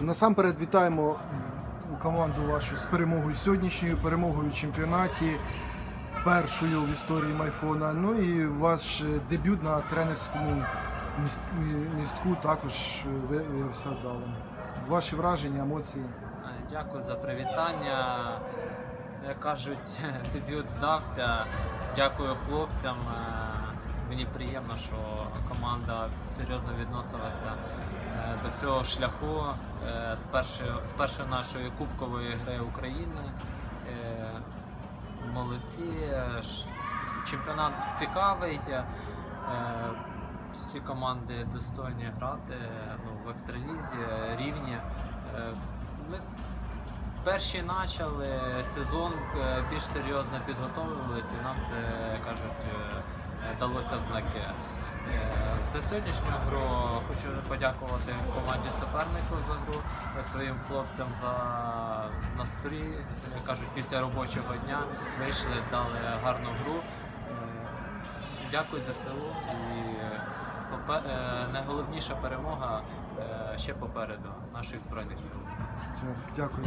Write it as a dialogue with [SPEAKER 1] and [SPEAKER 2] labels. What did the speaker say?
[SPEAKER 1] насамперед вітаємо команду вашу з перемогою сьогоднішньою, перемогою в чемпіонаті, першою в історії Майфона. Ну і ваш е, дебют на тренерському містку також е, виявився вдалим. Ваші враження, емоції.
[SPEAKER 2] Е, Дякую за привітання. Як кажуть, дебют вдався. Дякую хлопцям. Мені приємно, що команда серйозно відносилася е, до цього шляху е, з першої, з першої нашої кубкової гри України. Е, Молодці. Чемпіонат цікавий. Всі команди достойні грати ну, в екстралізі, рівні. Ми перші почали сезон більш серйозно підготовилися, і нам це кажуть далося в знаки. Е, За сьогоднішню гру хочу подякувати команді супернику за гру, своїм хлопцям за настрій. Як кажуть, після робочого дня вийшли, дали гарну гру. Е, Дякую за село і е, найголовніша перемога ще попереду наших збройних сил.
[SPEAKER 1] Дякую.